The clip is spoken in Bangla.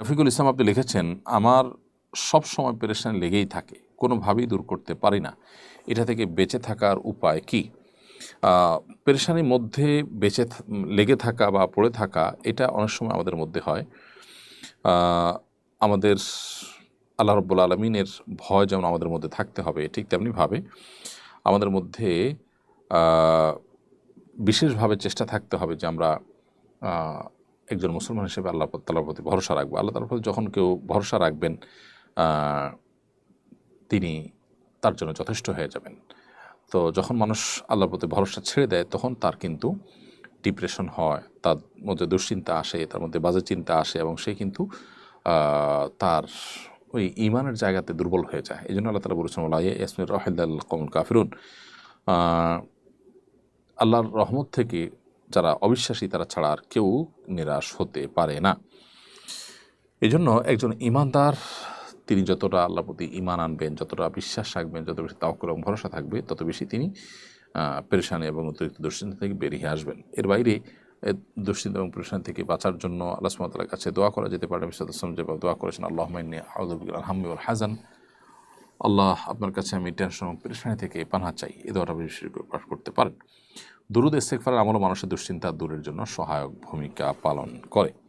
রফিকুল ইসলাম আপনি লিখেছেন, আমার সব সময় পেরেশানি লেগেই থাকে, কোনোভাবেই দূর করতে পারি না। এটা থেকে বেঁচে থাকার উপায় কি? পেরেশানির মধ্যে বেঁচে লেগে থাকা বা পড়ে থাকা, এটা অনেক সময় আমাদের মধ্যে হয়। আমাদের আল্লাহ রব্বুল আলমিনের ভয় যেমন আমাদের মধ্যে থাকতে হবে, ঠিক তেমনিভাবে আমাদের মধ্যে বিশেষভাবে চেষ্টা থাকতে হবে যে আমরা একজন মুসলমান হিসেবে আল্লাহ তালার প্রতি ভরসা রাখব। আল্লাহ তালার প্রতি যখন কেউ ভরসা রাখবেন তিনি তার জন্য যথেষ্ট হয়ে যাবেন। তো যখন মানুষ আল্লাহর প্রতি ভরসা ছেড়ে দেয়, তখন তার কিন্তু ডিপ্রেশন হয়, তার মধ্যে দুশ্চিন্তা আসে, তার মধ্যে বাজে চিন্তা আসে এবং সে কিন্তু তার ওই ইমানের জায়গাতে দুর্বল হয়ে যায়। এই জন্য আল্লাহ তালা বলেছেন ওলাই ইয়াসমির রহিদাল কমল কাফিরুন। আল্লাহর রহমত থেকে যারা অবিশ্বাসী, তারা ছাড়া আর কেউ নিরাশ হতে পারে না। এই জন্য একজন ইমানদার, তিনি যতটা আল্লাহ প্রতি ইমান আনবেন, যতটা বিশ্বাস রাখবেন, যত বেশি তাওকুল এবং ভরসা থাকবে, তত বেশি তিনি পেরেশানি এবং অতিরিক্ত দুশ্চিন্তা থেকে বেরিয়ে আসবেন। এর বাইরে দুশ্চিন্তা এবং পেরেশানি থেকে বাঁচার জন্য আল্লাহ সুমতাল্লার কাছে দোয়া করা যেতে পারে। বিশ্বম যেভাবে দোয়া করেছেন আল্লাহ মাইনি আউদুল হামিউল হাজান আল্লাহ আপনার কাছে আমি টেনশন এবং পেরেশানি থেকে পানা চাই। এ দোয়াটা বেশি পাঠ করতে পারেন। দুরুদ ইস্তেকফারের আমল মানুষের দুশ্চিন্তা দূরের জন্য সহায়ক ভূমিকা পালন করে।